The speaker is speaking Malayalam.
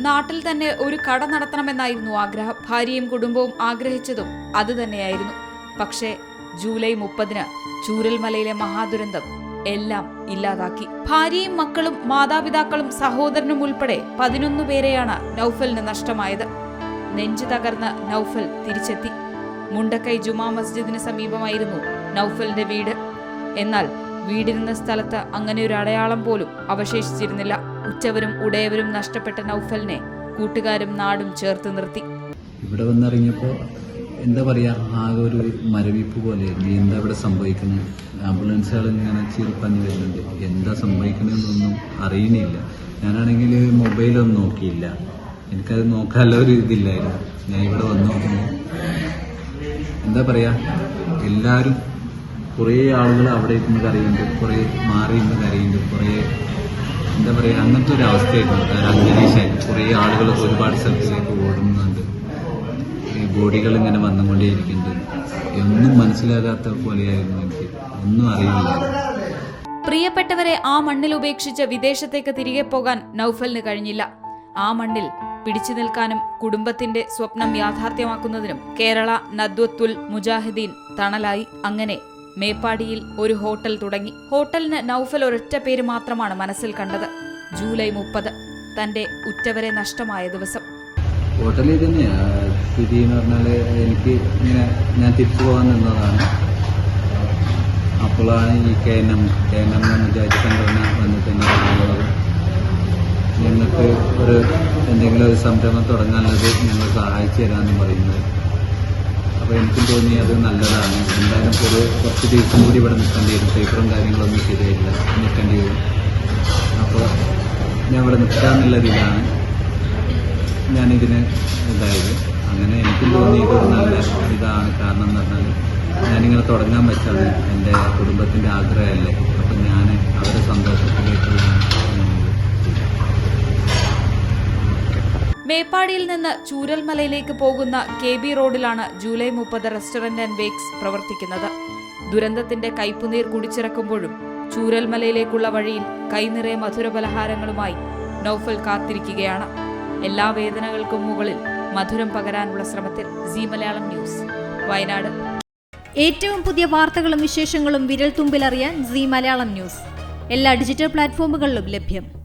നാട്ടിൽ തന്നെ ഒരു കട നടത്തണമെന്നായിരുന്നു ആഗ്രഹം. ഭാര്യയും കുടുംബവും ആഗ്രഹിച്ചതും അത് തന്നെയായിരുന്നു. പക്ഷേ ജൂലൈ മുപ്പതിന് ചൂരൽമലയിലെ മഹാദുരന്തം എല്ലാം ഇല്ലാതാക്കി. ഭാര്യയും മക്കളും മാതാപിതാക്കളും സഹോദരനും ഉൾപ്പെടെ പതിനൊന്ന് പേരെയാണ് നൌഫലിന് നഷ്ടമായത്. നെഞ്ചു തകർന്ന് നൌഫൽ തിരിച്ചെത്തി. മുണ്ടക്കൈ ജുമാ മസ്ജിദിന് സമീപമായിരുന്നു നൌഫലിന്റെ വീട്. എന്നാൽ വീടിരുന്ന സ്ഥലത്ത് അങ്ങനെ ഒരു അടയാളം പോലും അവശേഷിച്ചിരുന്നില്ല. ഉച്ചവരും ഉടയവരും നഷ്ടപ്പെട്ട നൌഫലിനെ കൂട്ടുകാരും നാടും ചേർത്ത് നിർത്തി. ഇവിടെ വന്നിറങ്ങിയപ്പോൾ എന്താ പറയുക ആകെ ഒരു മരവിപ്പ് പോലെ എന്താ ഇവിടെ സംഭവിക്കുന്നത്? ആംബുലൻസുകൾ ഇങ്ങനെ ചീർപ്പഞ്ഞ് വരുന്നുണ്ട്. എന്താ സംഭവിക്കണമെന്നൊന്നും അറിയണില്ല ഞാനാണെങ്കിൽ മൊബൈലൊന്നും നോക്കിയില്ല. എനിക്കത് നോക്കാനുള്ള ഒരു ഇതില്ലായിരുന്നു. ഞാൻ ഇവിടെ വന്നു നോക്കുമ്പോൾ എന്താ പറയുക എല്ലാവരും കുറേ ആളുകൾ അവിടെ ഇരുന്ന് കരയുന്നുണ്ട് കുറേ മാറി ഇരുന്ന് കരയുന്നുണ്ട് കുറേ എന്താ പറയുക അങ്ങനത്തെ ഒരു അവസ്ഥയായിരുന്നു. കാരണം അന്തരീക്ഷം കുറേ ആളുകൾ ഒരുപാട് സ്ഥലത്തിലേക്ക് ഓടുന്നുണ്ട്. ഈ ബോഡികൾ ഇങ്ങനെ വന്നുകൊണ്ടേയിരിക്കുന്നുണ്ട്. ഒന്നും മനസ്സിലാകാത്ത പോലെയായിരുന്നു എനിക്ക്. ഒന്നും അറിയില്ല. പ്രിയപ്പെട്ടവരെ ആ മണ്ണിൽ ഉപേക്ഷിച്ച് വിദേശത്തേക്ക് തിരികെ പോകാൻ നൌഫലിന് കഴിഞ്ഞില്ല. ആ മണ്ണിൽ പിടിച്ചു നിൽക്കാനും കുടുംബത്തിന്റെ സ്വപ്നം യാഥാർത്ഥ്യമാക്കുന്നതിനും കേരള നദ്വത്തുൽ മുജാഹിദീൻ തണലായി. അങ്ങനെ മേപ്പാടിയിൽ ഒരു ഹോട്ടൽ തുടങ്ങി. ഹോട്ടലിന് നൌഫൽ ഒരൊറ്റ പേര് മാത്രമാണ് മനസ്സിൽ കണ്ടത്. ജൂലൈ മുപ്പത് തന്റെ ഉറ്റവരെ നഷ്ടമായ ദിവസം. ഹോട്ടലിൽ തന്നെയാണ് സ്ഥിതി എന്ന് എനിക്ക് ഇങ്ങനെ ഞാൻ തിരിച്ചു പോകാൻ നിന്നതാണ്. അപ്പോഴാണ് ഈ K N M K N M സംഘടന വന്നിട്ട് ഞങ്ങൾക്ക് ഒരു എന്തെങ്കിലും ഒരു സംരംഭം തുടങ്ങാനുള്ളത് ഞങ്ങൾ സഹായിച്ചു തരാമെന്ന് പറയുന്നത്. അപ്പോൾ എനിക്കും തോന്നി അത് നല്ലതാണ്. ഒരു കുറച്ച് ദിവസം കൂടി ഇവിടെ നിൽക്കേണ്ടി വരും. പേപ്പറും കാര്യങ്ങളൊന്നും ശരിയായില്ല നിൽക്കേണ്ടി വരും. അപ്പോൾ ഞാൻ ഇവിടെ നിൽക്കാമെന്നുള്ളതിലാണ് ഞാനിതിന് ഇതായത്. അങ്ങനെ എനിക്ക് തോന്നി ഇതൊരു നല്ല ഇതാണ് കാരണം എന്ന് പറഞ്ഞാൽ ഞാനിങ്ങനെ തുടങ്ങാൻ പറ്റാതെ എന്റെ കുടുംബത്തിന്റെ ആഗ്രഹമല്ലേ. മേപ്പാടിയിൽ നിന്ന് ചൂരൽമലയിലേക്ക് പോകുന്ന കെ ബി റോഡിലാണ് ജൂലൈ മുപ്പത് റെസ്റ്റോറന്റ് ആൻഡ് ബേക്സ് പ്രവർത്തിക്കുന്നത്. ദുരന്തത്തിന്റെ കൈപ്പുനീർ കുടിച്ചിറക്കുമ്പോഴും ചൂരൽമലയിലേക്കുള്ള വഴിയിൽ കൈനിറയെ മധുര പലഹാരങ്ങളുമായി നൌഫൽ കാത്തിരിക്കുകയാണ്. എല്ലാ വേദനകൾക്കും മുകളിൽ മധുരം പകരാനുള്ള ശ്രമത്തിൽ സി മലയാളം ന്യൂസ് വയനാട്. ഏറ്റവും പുതിയ വാർത്തകളും വിശേഷങ്ങളും വിരൽ തുമ്പിലറിയാൻ സി മലയാളം ന്യൂസ്. എല്ലാ ഡിജിറ്റൽ പ്ലാറ്റ്ഫോമുകളിലും ലഭ്യം.